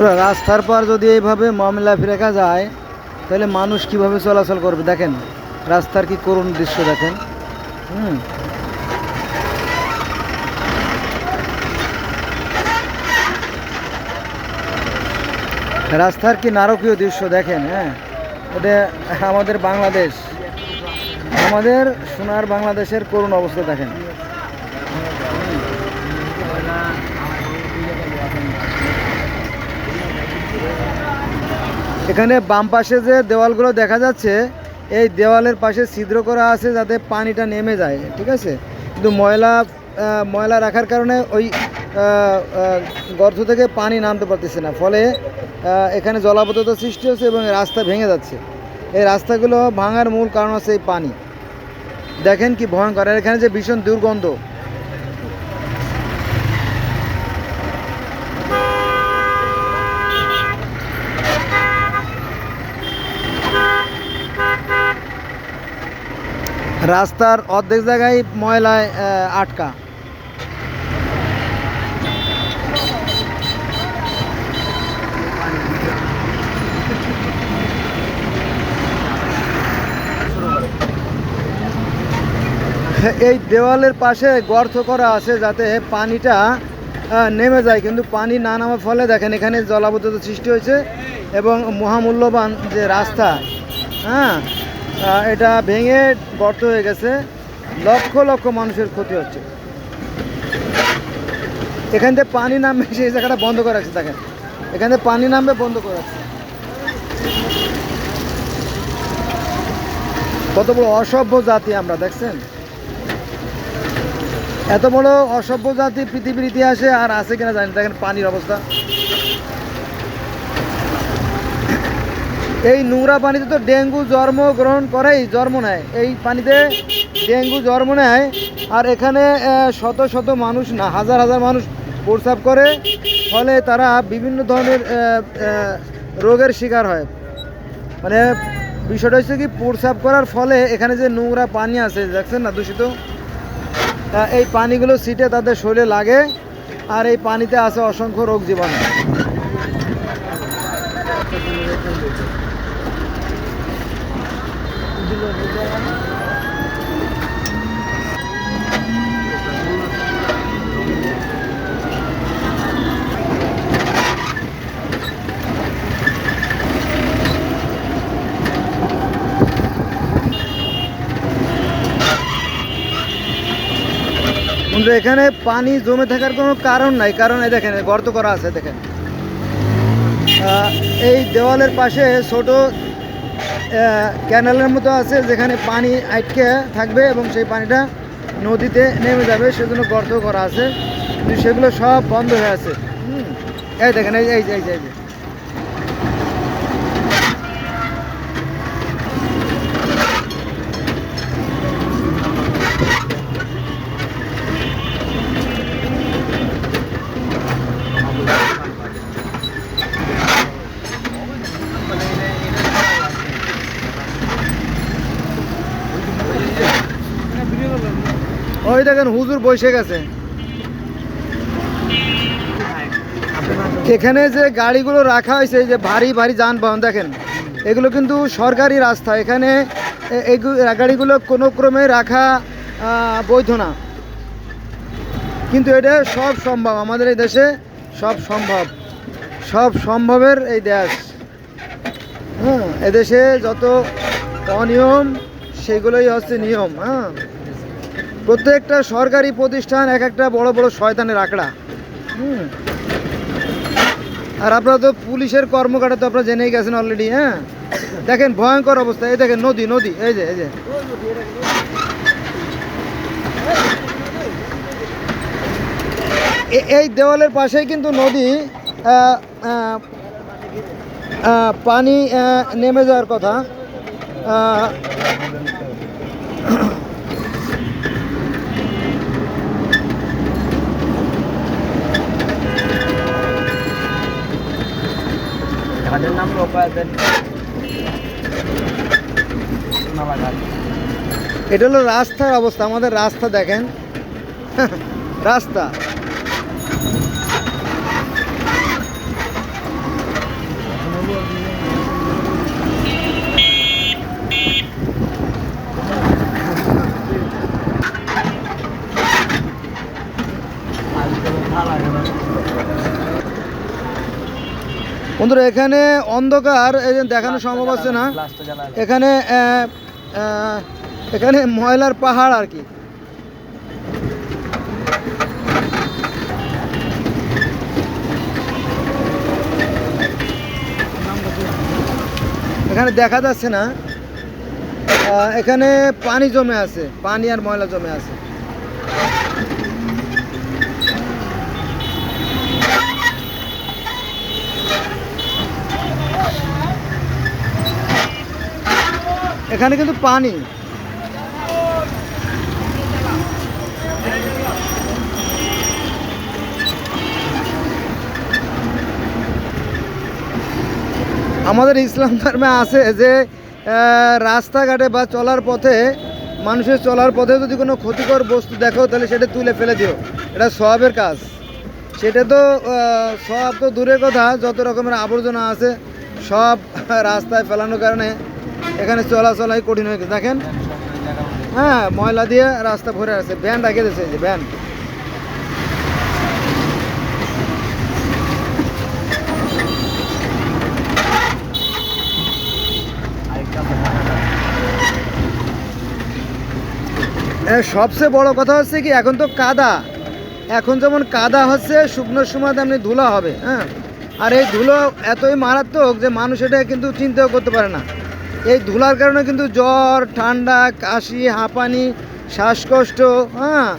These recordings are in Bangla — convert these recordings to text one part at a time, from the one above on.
রাস্তার পর যদি এইভাবে মামলা ফিরেকা যায়, তাহলে মানুষ কীভাবে চলাচল করবে? দেখেন, রাস্তার কি করুণ দৃশ্য দেখেন। হুম। রাস্তার কি নারকীয় দৃশ্য দেখেন হ্যাঁ? এটা আমাদের বাংলাদেশ। আমাদের সোনার বাংলাদেশের করুণ অবস্থা দেখেন। এখানে বাম পাশে যে দেওয়ালগুলো দেখা যাচ্ছে, এই দেওয়ালের পাশে ছিদ্র করা আছে যাতে পানিটা নেমে যায়, ঠিক আছে? কিন্তু ময়লা ময়লা রাখার কারণে ওই গর্ত থেকে পানি নামতে পারতেছে না। ফলে এখানে জলাবদ্ধতা সৃষ্টি হচ্ছে এবং রাস্তা ভেঙে যাচ্ছে। এই রাস্তাগুলো ভাঙার মূল কারণ হচ্ছে এই পানি। দেখেন কি ভয়ঙ্কর। এখানে যে ভীষণ দুর্গন্ধ রাস্তার অর্ধেক জায়গায় ময়লায় আটকা। এই দেওয়ালের পাশে গর্ত করা আছে যাতে পানিটা নেমে যায়, কিন্তু পানি না নামার ফলে দেখেন এখানে জলাবদ্ধতা সৃষ্টি হয়েছে এবং মহামূল্যবান যে রাস্তা হ্যাঁ এটা ভেঙে গর্ত হয়ে গেছে। লক্ষ লক্ষ মানুষের ক্ষতি হচ্ছে। এখান থেকে পানি নামবে, সেই জায়গাটা বন্ধ করে রাখছে, দেখেন। এখান থেকে পানি নামবে, বন্ধ করে রাখছে। কত বড় অসভ্য জাতি আমরা, দেখছেন? এত বড় অসভ্য জাতি পৃথিবীর ইতিহাসে আর আছে কিনা জানি। দেখেন পানির অবস্থা। এই নোংরা পানিতে তো ডেঙ্গু জন্ম গ্রহণ করেই, জন্ম নেয়। এই পানিতে ডেঙ্গু জন্ম নেয় আর এখানে শত শত মানুষ না, হাজার হাজার মানুষ প্রস্রাব করে, ফলে তারা বিভিন্ন ধরনের রোগের শিকার হয়। মানে বিষয়টা হচ্ছে কি, প্রস্রাব করার ফলে এখানে যে নোংরা পানি আছে, দেখছেন না দূষিত? এই পানিগুলো সিটে তাদের শরীরে লাগে আর এই পানিতে আছে অসংখ্য রোগ জীবাণু। বন্ধুরা, এখানে পানি জমে থাকার কোনো কারণ নাই কারণ এই দেখেন গর্ত করা আছে দেখেন। এই দেওয়ালের পাশে ছোট ক্যানেলের মতো আছে যেখানে পানি আটকে থাকবে এবং সেই পানিটা নদীতে নেমে যাবে, সেজন্য গর্ত করা আছে কিন্তু সেগুলো সব বন্ধ হয়ে আছে। এই দেখেন এই এই এই যে এই যে ওই দেখেন হুজুর বসে গেছে। এখানে যে গাড়িগুলো রাখা হয়েছে যে ভারী ভারী যানবাহন, দেখেন, এগুলো কিন্তু সরকারি রাস্তা। এখানে গাড়িগুলো কোনো ক্রমে রাখা বৈধ না। কিন্তু এটা সব সম্ভব, আমাদের এই দেশে সব সম্ভব। সব সম্ভবের এই দেশ। হ্যাঁ এদেশে যত অনিয়ম, সেগুলোই হচ্ছে নিয়ম হ্যাঁ। প্রত্যেকটা সরকারি প্রতিষ্ঠান এক একটা বড় বড় শয়তানের আঁকড়া। আর আপনারা তো পুলিশের কর্মকাণ্ড তো আপনারা জেনেই গেছেন অলরেডি হ্যাঁ? দেখেন ভয়ঙ্কর অবস্থা। এই দেখেন, নদী নদী, এই যে এই যে। এই দেওয়ালের পাশেই কিন্তু নদী পানি নেমে যাওয়ার কথা। ঘাটের নাম লোকায়তের এটা হলো রাস্তার অবস্থা আমাদের রাস্তা দেখেন। রাস্তা। বন্ধুরা এখানে অন্ধকার দেখানো সম্ভব হচ্ছে না। এখানে এখানে ময়লার পাহাড় আর কি। এখানে দেখা যাচ্ছে না। এখানে পানি জমে আছে পানি আর ময়লা জমে আছে। এখানে কিন্তু পানি। আমাদের ইসলাম ধর্মে আছে যে রাস্তাঘাটে বা চলার পথে, মানুষের চলার পথে যদি কোনো ক্ষতিকর বস্তু দেখো, তাহলে সেটা তুলে ফেলে দিও। এটা সবের কাজ। সেটা তো সব তো দূরের কথা, যত রকমের আবর্জনা আছে, সব রাস্তায় ফেলানোর কারণে এখানে চলাচলাই কঠিন হয়ে গেছে। দেখেন। হ্যাঁ ময়লা দিয়ে রাস্তা ভরে আছে। ভ্যান রেখে দিয়েছে যে ভ্যান সবচেয়ে বড় কথা হচ্ছে কি, এখন তো কাদা। এখন যেমন কাদা হচ্ছে শুকনোর সময় তেমনি ধুলা হবে হ্যাঁ। আর এই ধুলো এতই মারাত্মক যে মানুষ এটা কিন্তু চিন্তাও করতে পারে না। এই ধুলার কারণে কিন্তু জ্বর, ঠান্ডা, কাশি, হাঁপানি, শ্বাসকষ্ট হ্যাঁ?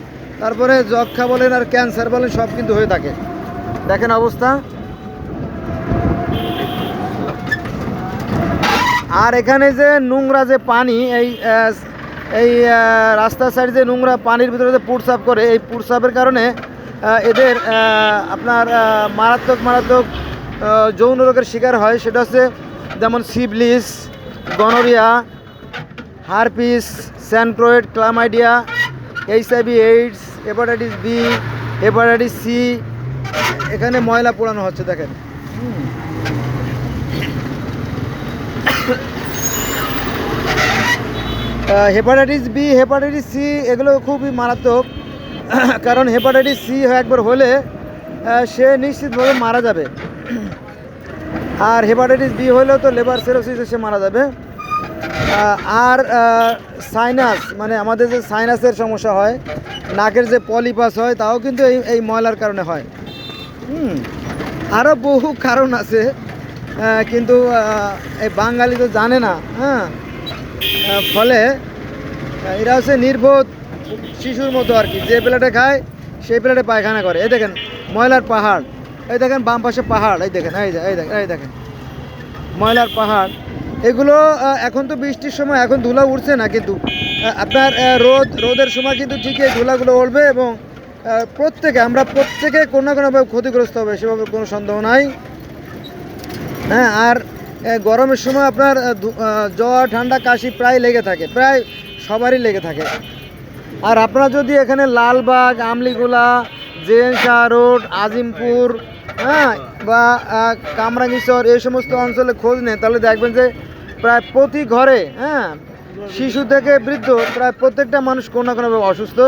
তারপরে যক্ষা বলেন আর ক্যান্সার বলেন, সব কিন্তু হয়ে থাকে। দেখেন অবস্থা। আর এখানে যে নোংরা যে পানি, এই এই রাস্তার সাইডে যে নোংরা পানির ভিতরে যে পুটসাপ করে, এই পুটসাপের কারণে এদের আপনার মারাত্মক মারাত্মক যৌন রোগের শিকার হয়। সেটা হচ্ছে যেমন syphilis gonorrhoea, herpes chancroid chlamydia, H HIV AIDS hepatitis B, hepatitis C, এখানে ময়লা পোড়ানো হচ্ছে, দেখেন। হেপাটাইটিস বি, হেপাটাইটিস সি, এগুলো খুবই মারাত্মক, কারণ হেপাটাইটিস সি একবার হলে সে নিশ্চিতভাবে মারা যাবে। আর হেপাটাইটিস বি হলেও তো লেবার সেরোসিস সে মারা যাবে। আর সাইনাস মানে আমাদের যে সাইনাসের সমস্যা হয়, নাকের যে পলিপাস হয়, তাও কিন্তু এই এই ময়লার কারণে হয়। হুম আরও বহু কারণ আছে কিন্তু এই বাঙালি তো জানে না হ্যাঁ। ফলে এরা হচ্ছে নির্বোধ শিশুর মতো আর কি। যে প্লেটে খায়, সেই প্লেটে পায়খানা করে। এ দেখেন, ময়লার পাহাড়। এই দেখেন বাম পাশে পাহাড়, এই দেখেন, এই এই দেখেন এই দেখেন। ময়লার পাহাড়। এগুলো এখন তো বৃষ্টির সময়, এখন ধুলা উঠছে না কিন্তু আপনার রোদ, রোদের সময় কিন্তু ঠিকই ধুলাগুলো উঠবে এবং প্রত্যেকে, আমরা প্রত্যেকে কোনো না কোনোভাবে ক্ষতিগ্রস্ত হবে, সেভাবে কোনো সন্দেহ নাই। হ্যাঁ আর গরমের সময় আপনার জ্বর, ঠান্ডা, কাশি প্রায় লেগে থাকে, প্রায় সবারই লেগে থাকে। আর আপনারা যদি এখানে লালবাগ, আমলিগুলা জেনশাহ রোড, আজিমপুর হ্যাঁ বা আহ, কামরাঙ্গীচর এই সমস্ত অঞ্চলে খোঁজ নেন তাহলে দেখবেন যে প্রায় প্রতি ঘরে হ্যাঁ শিশু থেকে বৃদ্ধ প্রায় প্রত্যেকটা মানুষ কোনো না কোনোভাবে অসুস্থ।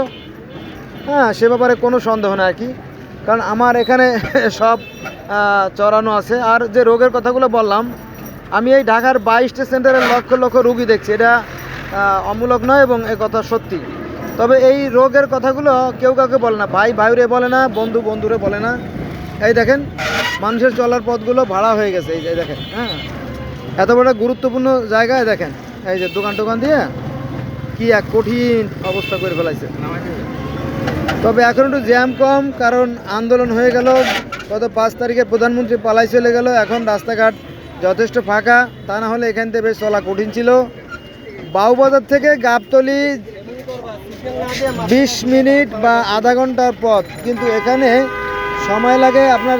হ্যাঁ সে ব্যাপারে কোনো সন্দেহ নেই আর কি। কারণ আমার এখানে সব চড়ানো আছে। আর যে রোগের কথাগুলো বললাম আমি এই ঢাকার বাইশটা সেন্টারের লক্ষ লক্ষ রুগী দেখছি। এটা অমূলক নয় এবং এ কথা সত্যি। তবে এই রোগের কথাগুলো কেউ কাউকে বলে না। ভাই ভাইরে বলে না বন্ধু বন্ধুরে বলে না। এই দেখেন, মানুষের চলার পথগুলো ভাড়া হয়ে গেছে, এই যে দেখেন হ্যাঁ? এত বড় গুরুত্বপূর্ণ জায়গায় দেখেন, এই যে দোকান টোকান দিয়ে কি এক কঠিন অবস্থা করে ফেলাইছে। তবে এখন একটু জ্যাম কম, কারণ আন্দোলন হয়ে গেল, গত পাঁচ তারিখে প্রধানমন্ত্রী পালাই চলে গেল, এখন রাস্তাঘাট যথেষ্ট ফাঁকা, তা না হলে এখান থেকে বেশ চলা কঠিন ছিল। বাউবাজার থেকে গাবতলি বিশ মিনিট বা আধা ঘণ্টার পথ, কিন্তু এখানে সময় লাগে আপনার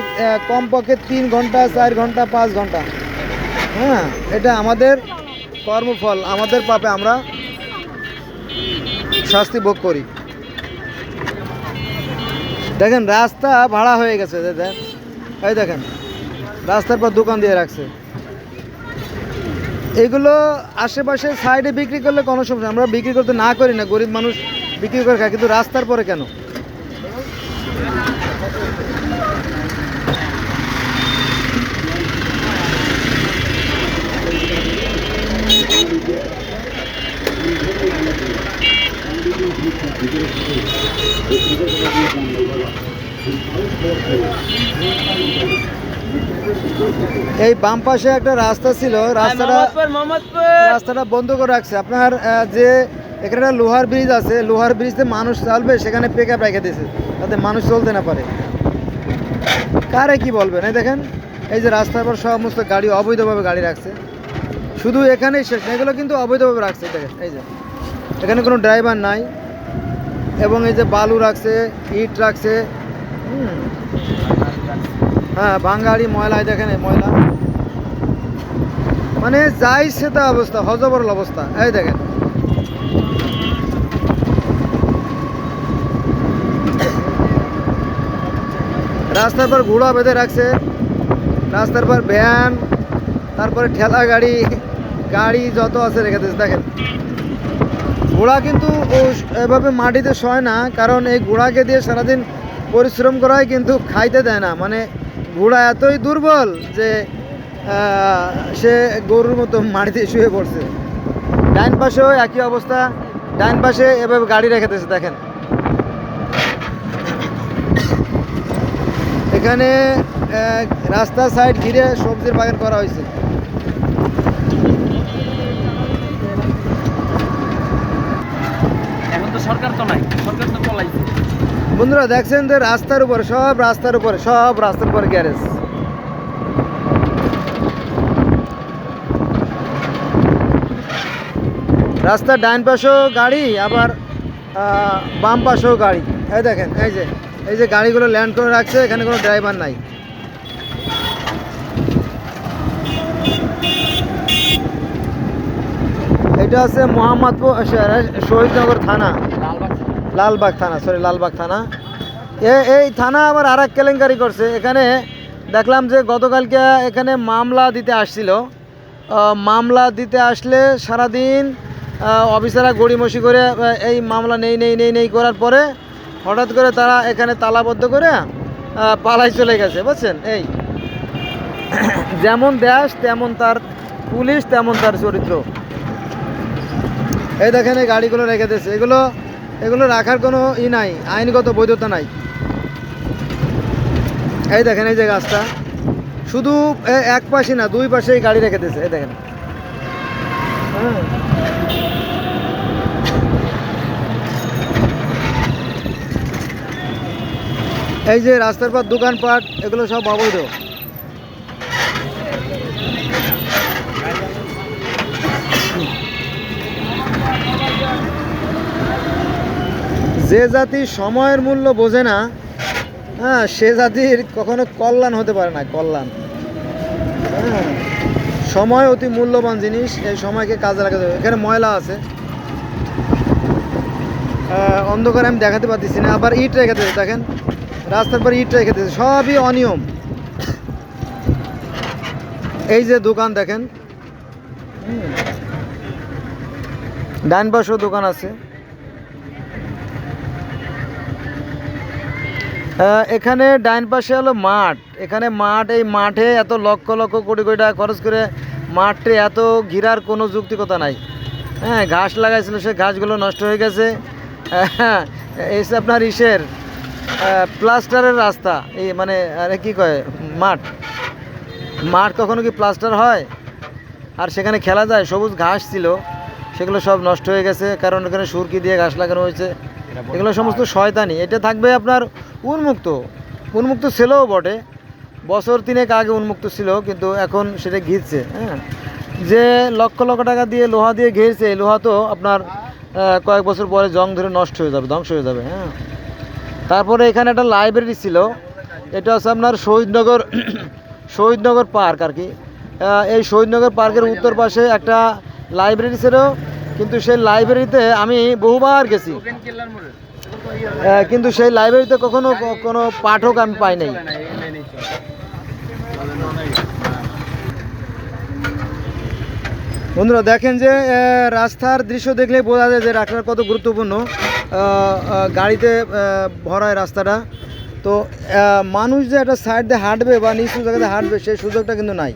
কমপক্ষে তিন ঘণ্টা, চার ঘণ্টা, পাঁচ ঘণ্টা। হ্যাঁ এটা আমাদের কর্মফল, আমাদের পাপে আমরা শাস্তি ভোগ করি। দেখেন, রাস্তা ভাড়া হয়ে গেছে এই দেখেন, রাস্তার পর দোকান দিয়ে রাখছে। এগুলো আশেপাশে সাইডে বিক্রি করলে কোনো সমস্যা আমরা বিক্রি করতে না করি না, গরিব মানুষ বিক্রি করে খায়, কিন্তু রাস্তার পরে কেন? এই বাম পাশে একটা রাস্তা ছিল হ্যাঁ, রাস্তাটা রাস্তাটা বন্ধ করে রাখছে। আপনার যে এখানে একটা লোহার ব্রিজ আছে লোহার ব্রিজতে মানুষ চালবে সেখানে পেকআপ রেখে দিয়েছে তাতে মানুষ চলতে না পারে। কারে কি বলবেন? এই দেখেন এই যে রাস্তার পর সমস্ত গাড়ি অবৈধভাবে গাড়ি রাখছে। শুধু এখানেই শেষ এগুলো কিন্তু অবৈধভাবে রাখছে দেখেন এই যে। এখানে কোনো ড্রাইভার নাই। এবং এই যে বালু রাখছে, ইট রাখছে। হ্যাঁ বাঙালি ময়লা, এই দেখেন এই ময়লা। মানে যাই সেটা অবস্থা, হজবরল অবস্থা। এই দেখেন। রাস্তার পর ঘোড়া বেঁধে রাখছে। রাস্তার পর ভ্যান, তারপরে ঠেলা গাড়ি গাড়ি যত আছে রেখে দিয়েছে। দেখেন। ঘোড়া কিন্তু এভাবে মাটিতে শয় না কারণ এই ঘোড়াকে দিয়ে সারাদিন পরিশ্রম করা হয় কিন্তু খাইতে দেয় না। মানে ঘোড়া এতই দুর্বল যে সে গরুর মতো মাটিতে শুয়ে পড়ছে। ডাইন পাশেও একই অবস্থা। ডাইন পাশে এভাবে গাড়ি রেখে দিয়েছে দেখেন। এখানে আহ, রাস্তার সাইড ঘিরে সবজির বাগান করা হয়েছে এখন তো সরকার তো নাই, সরকার তো বন্ধুরা, দেখছেন যে রাস্তার উপরে, সব রাস্তার উপরে, সব রাস্তার উপরে গ্যারেজ। রাস্তার ডাইন পাশেও গাড়ি, আবার বাম পাশেও গাড়ি। এই দেখেন, এই যে এই যে গাড়িগুলো ল্যান্ড করে রাখছে, এখানে কোনো ড্রাইভার নাই। এটা আছে মোহাম্মদপুর শহীদনগর থানা। লালবাগ থানা সরি লালবাগ থানা। এ, এই থানা আবার আর এক কেলেঙ্কারি করছে। এখানে দেখলাম যে গতকালকে এখানে মামলা দিতে আসছিল। মামলা দিতে আসলে সারাদিন অফিসাররা গড়িমসি করে এই মামলা নেই নেই নেই নেই করার পরে হঠাৎ করে তারা এখানে তালাবদ্ধ করে পালাই চলে গেছে, বুঝছেন? এই। যেমন দেশ, তেমন তার পুলিশ, তেমন তার চরিত্র। এই দেখেন এই গাড়িগুলো রেখে দিয়েছে। এগুলো এগুলো রাখার কোনো ই নাই, আইনগত বৈধতা নাই। এই দেখেন, এই যে গাছটা। শুধু এক পাশে না, দুই পাশেই গাড়ি রেখে দিয়েছে, এই দেখেন। এই যে রাস্তার পর দোকানপাট, এগুলো সব অবৈধ। যে জাতি সময়ের মূল্য বোঝে না হ্যাঁ সে জাতির কখনো কল্যাণ হতে পারে না, কল্যাণ। হ্যাঁ সময় অতি মূল্যবান জিনিস, এই সময়কে কাজে লাগাতে হবে। এখানে ময়লা আছে। অন্ধকারে আমি দেখাতে পারতেছি না, আবার ইট রেখে দিয়েছে, দেখেন। রাস্তার পর ইট রেখে দিয়েছে, সবই অনিয়ম। এই যে দোকান, দেখেন। ডান পাশেও দোকান আছে। এখানে ডাইন পাশে হলো মাঠ। এখানে মাঠ, এই মাঠে এত লক্ষ লক্ষ কোটি কোটি টাকা খরচ করে মাঠে এত ঘিরার কোনো যুক্তিকতা নাই। হ্যাঁ ঘাস লাগাইছিল, সে ঘাসগুলো নষ্ট হয়ে গেছে। হ্যাঁ যে আপনার ইসের প্লাস্টারের রাস্তা, এই মানে আরে কি কয়, মাঠ। মাঠ কখনো কি প্লাস্টার হয়? আর সেখানে খেলা যায়, সবুজ ঘাস ছিল, সেগুলো সব নষ্ট হয়ে গেছে, কারণ এখানে সুরকি দিয়ে ঘাস লাগানো হয়েছে। এগুলো সমস্ত শয়তানি। এটা থাকবে আপনার উন্মুক্ত। উন্মুক্ত ছিলও বটে। বছর তিনেক আগে উন্মুক্ত ছিল কিন্তু এখন সেটা ঘিরছে হ্যাঁ। যে লক্ষ লক্ষ টাকা দিয়ে লোহা দিয়ে ঘিরছে এই লোহা তো আপনার কয়েক বছর পরে জং ধরে নষ্ট হয়ে যাবে ধ্বংস হয়ে যাবে হ্যাঁ। তারপরে এখানে একটা লাইব্রেরি ছিল। এটা হচ্ছে আপনার শহীদনগর শহীদনগর পার্ক আর কি। এই শহীদনগর পার্কের উত্তর পাশে একটা লাইব্রেরি ছিল। কিন্তু সেই লাইব্রেরিতে আমি বহুবার গেছি। কিন্তু সেই লাইব্রেরিতে কখনো কোনো পাঠক আমি পাই নাই। বন্ধুরা, দেখেন যে রাস্তার দৃশ্য দেখলে বোঝা যায় যে রাস্তাটা কত গুরুত্বপূর্ণ। গাড়িতে ভরায় রাস্তাটা। তো মানুষ যে একটা সাইড দিয়ে হাঁটবে বা নিচু জায়গাতে হাঁটবে, সেই সুযোগটা কিন্তু নাই।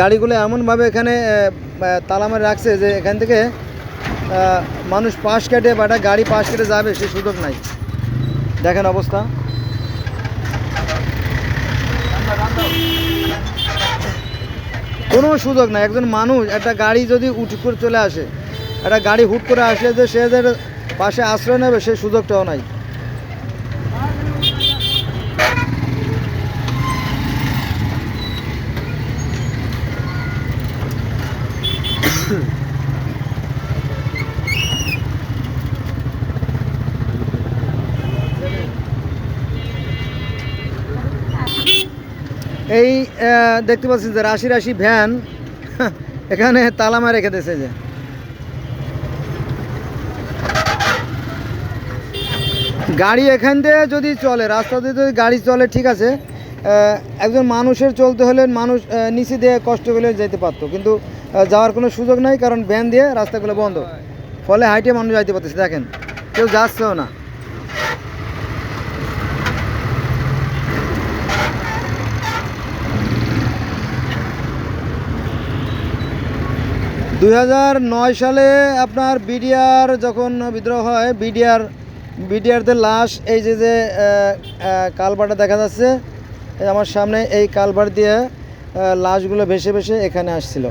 গাড়িগুলো এমনভাবে এখানে আহ, আহ, তালা মারে রাখছে যে এখান থেকে মানুষ পাশ কেটে বা একটা গাড়ি পাশ কেটে যাবে সে সুযোগ নাই। দেখেন অবস্থা। কোনো সুযোগ নাই। একজন মানুষ একটা গাড়ি যদি উঠ করে চলে আসে একটা গাড়ি হুট করে আসলে যে সে যে পাশে আশ্রয় নেবে সেই সুযোগটাও নাই। এই দেখতে পাচ্ছেন যে রাশি রাশি ভ্যান, এখানে তালামা রেখে দিয়েছে যে। গাড়ি এখান দিয়ে যদি চলে, রাস্তা দিয়ে যদি গাড়ি চলে, ঠিক আছে একজন মানুষের চলতে হলে মানুষ নিচে দিয়ে কষ্ট করে যেতে পারতো। কিন্তু যাওয়ার কোনো সুযোগ নাই, কারণ ভ্যান দিয়ে রাস্তাগুলো বন্ধ। ফলে হাইটে মানুষ যাইতে পারতেছে, দেখেন। কেউ যাচ্ছেও না। দু হাজার নয় সালে আপনার বিডিআর যখন বিদ্রোহ হয়, বিডিআর, বিডিআরদের লাশ, এই যে যে কালবারটা দেখা যাচ্ছে আমার সামনে এই কালবার দিয়ে লাশগুলো ভেসে ভেসে এখানে আসছিল।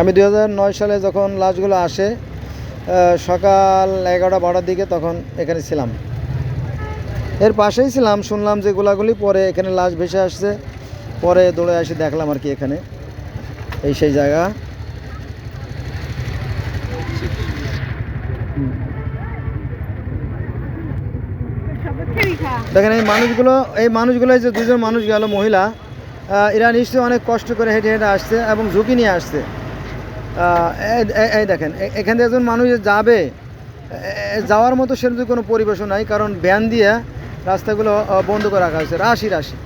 আমি দু হাজার নয় সালে যখন লাশগুলো আসে সকাল এগারোটা বারোটার দিকে তখন এখানে ছিলাম। এর পাশেই ছিলাম, শুনলাম যে গোলাগুলি, পরে এখানে লাশ ভেসে আসছে, পরে দৌড়ে এসে দেখলাম আর কি এখানে, এই সেই জায়গা। দেখেন, এই মানুষগুলো এই মানুষগুলো যে দুজন মানুষ গেল, মহিলা এরা নিশ্চয়ই অনেক কষ্ট করে হেঁটে হেঁটে আসছে এবং ঝুঁকি নিয়ে আসছে। এই- দেখেন এখান থেকে একজন মানুষ যাবে যাওয়ার মতো সেরকম কোনো পরিবেশন নাই, কারণ ভ্যান দিয়ে রাস্তাগুলো বন্ধ করে রাখা হয়েছে। রাশি রাশি।